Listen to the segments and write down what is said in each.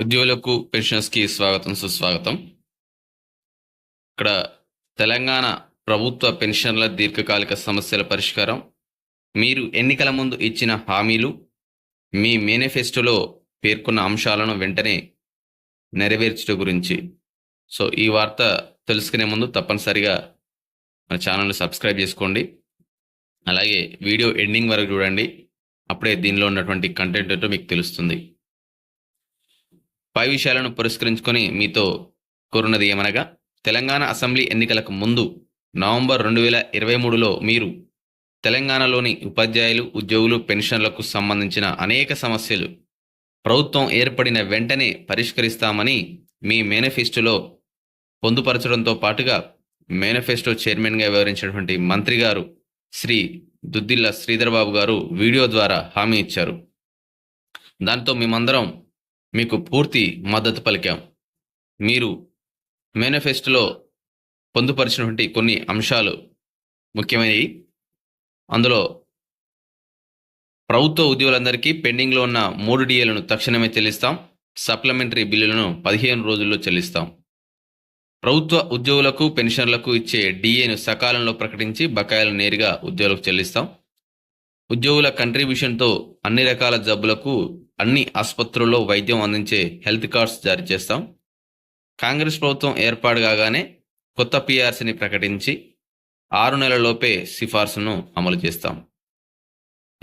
ఉద్యోగులకు పెన్షనర్స్కి స్వాగతం సుస్వాగతం. ఇక్కడ తెలంగాణ ప్రభుత్వ పెన్షన్ల దీర్ఘకాలిక సమస్యల పరిష్కారం. మీరు ఎన్నికల ముందు ఇచ్చిన హామీలు మీ మేనిఫెస్టోలో పేర్కొన్న అంశాలను వెంటనే నెరవేర్చుట గురించి. సో ఈ వార్త తెలుసుకునే ముందు తప్పనిసరిగా మన ఛానల్ని సబ్స్క్రైబ్ చేసుకోండి. అలాగే వీడియో ఎండింగ్ వరకు చూడండి. అప్పుడే దీనిలో ఉన్నటువంటి కంటెంట్ ఏంటో మీకు తెలుస్తుంది. పై విషయాలను పురస్కరించుకొని మీతో కోరున్నది ఏమనగా తెలంగాణ అసెంబ్లీ ఎన్నికలకు ముందు నవంబర్ రెండు వేల ఇరవై మూడులో మీరు తెలంగాణలోని ఉపాధ్యాయులు ఉద్యోగులు పెన్షన్లకు సంబంధించిన అనేక సమస్యలు ప్రభుత్వం ఏర్పడిన వెంటనే పరిష్కరిస్తామని మీ మేనిఫెస్టోలో పొందుపరచడంతో పాటుగా మేనిఫెస్టో చైర్మన్గా వివరించినటువంటి మంత్రి గారు శ్రీ దుద్దిల్ల శ్రీధర్బాబు గారు వీడియో ద్వారా హామీ ఇచ్చారు. దాంతో మేమందరం మీకు పూర్తి మద్దతు పలికాం. మీరు మేనిఫెస్టోలో పొందుపరిచినటువంటి కొన్ని అంశాలు ముఖ్యమైనవి. అందులో ప్రభుత్వ ఉద్యోగులందరికీ పెండింగ్లో ఉన్న మూడు డిఏలను తక్షణమే చెల్లిస్తాం. సప్లిమెంటరీ బిల్లులను పదిహేను రోజుల్లో చెల్లిస్తాం. ప్రభుత్వ ఉద్యోగులకు పెన్షన్లకు ఇచ్చే డిఏను సకాలంలో ప్రకటించి బకాయిలను నేరుగా ఉద్యోగులకు చెల్లిస్తాం. ఉద్యోగుల కంట్రిబ్యూషన్తో అన్ని రకాల జబ్బులకు అన్ని ఆసుపత్రుల్లో వైద్యం అందించే హెల్త్ కార్డ్స్ జారీ చేస్తాం. కాంగ్రెస్ ప్రభుత్వం ఏర్పాటు కాగానే కొత్త పిఆర్సీని ప్రకటించి ఆరు నెలలలోపే సిఫార్సును అమలు చేస్తాం.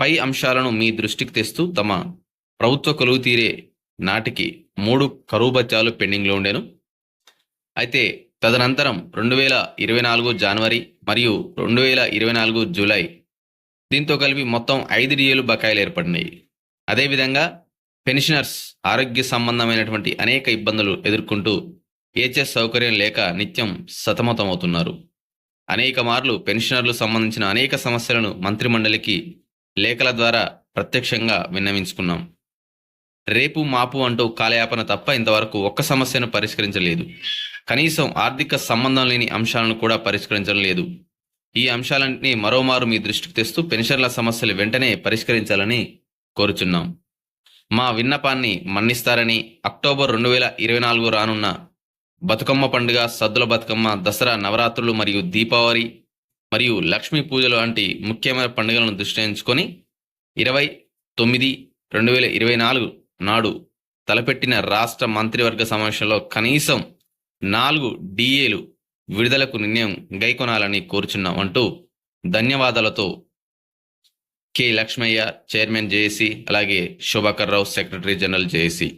పై అంశాలను మీ దృష్టికి తెస్తూ తమ ప్రభుత్వ కొలువు తీరే నాటికి మూడు కరువు బత్యాలు పెండింగ్లో ఉండేను. అయితే తదనంతరం రెండు వేల ఇరవై నాలుగు జనవరి మరియు రెండు వేల ఇరవై నాలుగు జూలై దీంతో కలిపి మొత్తం ఐదు డిఏలు బకాయిలు ఏర్పడినాయి. అదేవిధంగా పెన్షనర్స్ ఆరోగ్య సంబంధమైనటువంటి అనేక ఇబ్బందులు ఎదుర్కొంటూ ఏచెస్ సౌకర్యం లేక నిత్యం సతమతమవుతున్నారు. అనేక మార్లు పెన్షనర్లు సంబంధించిన అనేక సమస్యలను మంత్రిమండలికి లేఖల ద్వారా ప్రత్యక్షంగా విన్నవించుకున్నాం. రేపు మాపు అంటూ కాలయాపన తప్ప ఇంతవరకు ఒక్క సమస్యను పరిష్కరించలేదు. కనీసం ఆర్థిక సంబంధం లేని అంశాలను కూడా పరిష్కరించడం లేదు ఈ అంశాలన్నింటినీ మరోమారు మీ దృష్టికి తెస్తూ పెన్షన్ల సమస్యలు వెంటనే పరిష్కరించాలని కోరుచున్నాం. మా విన్నపాన్ని మన్నిస్తారని అక్టోబర్ రెండు వేల ఇరవై నాలుగు రానున్న బతుకమ్మ పండుగ సద్దుల బతుకమ్మ దసరా నవరాత్రులు మరియు దీపావళి మరియు లక్ష్మీ పూజలు వంటి ముఖ్యమైన పండుగలను దృష్టి ఎంచుకొని ఇరవై తొమ్మిది రెండు వేల ఇరవై నాలుగు నాడు తలపెట్టిన రాష్ట్ర మంత్రివర్గ సమావేశంలో కనీసం నాలుగు డిఏలు విడుదలకు నిర్ణయం గైకొనాలని కోరుచున్నాం అంటూ ధన్యవాదాలతో కె లక్ష్మయ్య చైర్మన్ జేఏసీ అలాగే Shobhakar Rao secretary general JAC